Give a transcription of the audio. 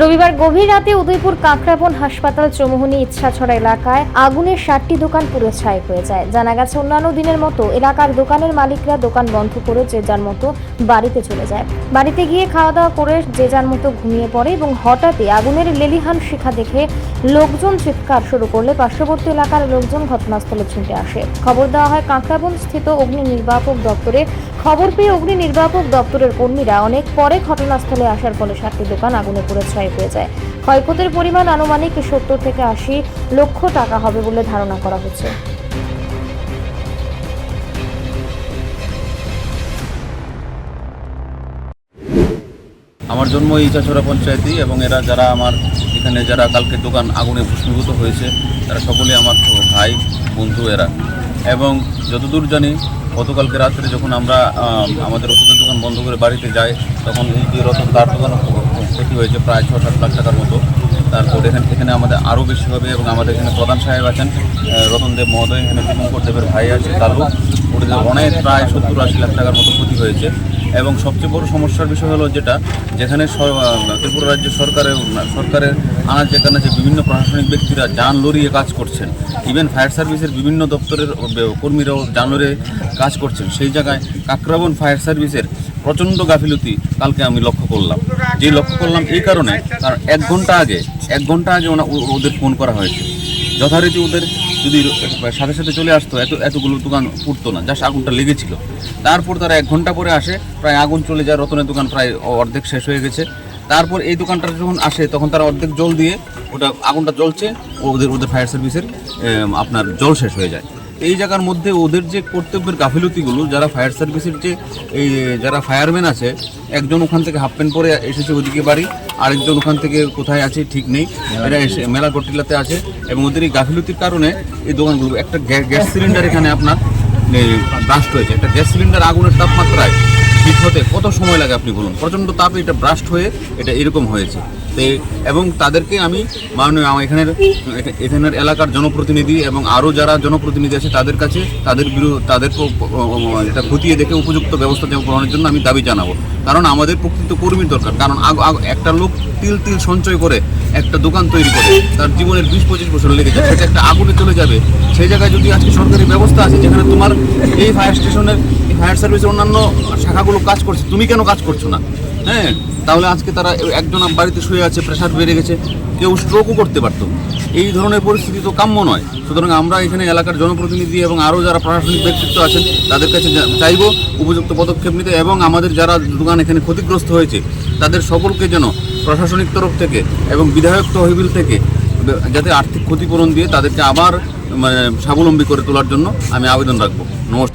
রবিবার গভীর রাতে উদয়পুর কাঁকড়াবন হাসপাতাল চৌমুহনী ইচ্ছাছড়া এলাকায় আগুনের ষাটটি দোকান পুরো ছাই হয়ে যায়। জানা গেছে, অন্যান্য দিনের মতো এলাকার দোকানের মালিকরা দোকান বন্ধ করে যে যার মতো বাড়িতে চলে যায়। বাড়িতে গিয়ে খাওয়া দাওয়া করে যে যার মতো ঘুমিয়ে পড়ে এবং হঠাৎই আগুনের লেলিহান শিখা দেখে লোকজন চিৎকার শুরু করলে পার্শ্ববর্তী এলাকার লোকজন ঘটনাস্থলে ছুটে আসে। খবর দেওয়া হয় কাঁকড়াবন স্থিত অগ্নি নির্বাপক দপ্তরে খবর পেয়ে অগ্নি নির্বাপক দপ্তরের কর্মীরা অনেক পরে ঘটনাস্থলে আসার ফলে সাতটি দোকান আগুনে পুড়ে ছাই হয়ে যায়। ক্ষয়ক্ষতির পরিমাণ আনুমানিক সত্তর থেকে আশি লক্ষ টাকা হবে বলে ধারণা করা হচ্ছে। আমার জন্ম এই চাচরা পঞ্চায়েতই এবং এরা যারা আমার এখানে যারা কালকে দোকান আগুনে ভস্মীভূত হয়েছে, তারা সকলে আমার ভাই, বন্ধু এরা। এবং যতদূর জানি, গতকালকে রাত্রে যখন আমরা আমাদের ওষুধের দোকান বন্ধ করে বাড়িতে যাই, তখন এই যে রতন তার দোকান ক্ষতি হয়েছে প্রায় ছ সাত লাখ টাকার মতো। তারপর এখানে এখানে আমাদের আরও বেশি হবে এবং আমাদের এখানে প্রধান সাহেব আছেন আহ, রতন দেব মহোদয় এখানে দীপঙ্কর দেবের ভাই আছে তালু ওদের অনেক প্রায় সত্তর আশি লাখ টাকার মতো ক্ষতি হয়েছে। এবং সবচেয়ে বড় সমস্যার বিষয় হলো যেটা যেখানে ত্রিপুরা রাজ্য সরকারের সরকারের আনাজ যেখানে যে বিভিন্ন প্রশাসনিক ব্যক্তিরা যান লড়িয়ে কাজ করছেন। ইভেন ফায়ার সার্ভিসের বিভিন্ন দপ্তরের কর্মীরাও যান লড়িয়ে কাজ করছেন। সেই জায়গায় কাকরাবন ফায়ার সার্ভিসের প্রচণ্ড গাফিলতি কালকে আমি লক্ষ্য করলাম। যে লক্ষ্য করলাম এই কারণে, কারণ এক ঘণ্টা আগে, এক ঘণ্টা আগে ওদের ফোন করা হয়েছে। যথারীতি ওদের যদি সাথে সাথে চলে আসতো, এত এতগুলো দোকান ফুটতো না, জাস্ট আগুনটা লেগেছিল। তারপর তারা এক ঘণ্টা পরে আসে, প্রায় আগুন চলে যায়, রতনের দোকান প্রায় অর্ধেক শেষ হয়ে গেছে। তারপর এই দোকানটা যখন আসে, তখন তারা অর্ধেক জল দিয়ে ওটা আগুনটা জ্বলছে, ওদের ওদের ফায়ার সার্ভিসের আপনার জল শেষ হয়ে যায়। এই জায়গার মধ্যে ওদের যে কর্তব্যের গাফিলতিগুলো যারা ফায়ার সার্ভিসের যে এই যারা ফায়ারম্যান আছে একজন ওখান থেকে হাফ প্যান্ট পরে এসেছে ওদিকে বাড়ি আরেকজন ওখান থেকে কোথায় আছে ঠিক নেই। এরা এসে মেলা গটিলাতে আছে এবং ওদের এই গাফিলতির কারণে এই দোকানগুলো একটা গ্যা- গ্যাস সিলিন্ডার এখানে আপনার ব্রাস্ট হয়েছে। একটা গ্যাস সিলিন্ডার আগুনের তাপমাত্রায় হিট কত সময় লাগে আপনি বলুন? প্রচণ্ড তাপে এটা ব্রাস্ট হয়ে এটা এরকম হয়েছে। তো এবং তাদেরকে আমি মাননীয় আমার এখানের এখা- এখানের এলাকার জনপ্রতিনিধি এবং আরও যারা জনপ্রতিনিধি আছে তাদের কাছে তাদের বিরুদ্ধে তাদের এটা খতিয়ে দেখে উপযুক্ত ব্যবস্থা গ্রহণের জন্য আমি দাবি জানাব। কারণ আমাদের প্রকৃত কর্মীর দরকার। কারণ একটা লোক তিল তিল সঞ্চয় করে একটা দোকান তৈরি করে, তার জীবনের বিশ পঁচিশ বছর লেগে যায়। সেটা একটা আগুনে চলে যাবে। সেই জায়গায় যদি আজকে সরকারি ব্যবস্থা আছে যেখানে তোমার এই ফায়ার স্টেশনের ফায়ার সার্ভিসের অন্যান্য শাখাগুলো কাজ করছে, তুমি কেন কাজ করছ না? হ্যাঁ তাহলে আজকে তারা একজন বাড়িতে শুয়ে আছে প্রেশার বেড়ে গেছে, কেউ স্ট্রোকও করতে পারতো। এই ধরনের পরিস্থিতি তো কাম্য নয়। সুতরাং আমরা এখানে এলাকার জনপ্রতিনিধি এবং আরও যারা প্রশাসনিক ব্যক্তিত্ব আছেন, তাদের কাছে চাইব উপযুক্ত পদক্ষেপ নিতে এবং আমাদের যারা দোকান এখানে ক্ষতিগ্রস্ত হয়েছে, তাদের সকলকে যেন প্রশাসনিক তরফ থেকে এবং বিধায়ক তহবিল থেকে যাতে আর্থিক ক্ষতিপূরণ দিয়ে তাদেরকে আবার মানে স্বাবলম্বী করে তোলার জন্য আমি আবেদন রাখব। নমস্কার।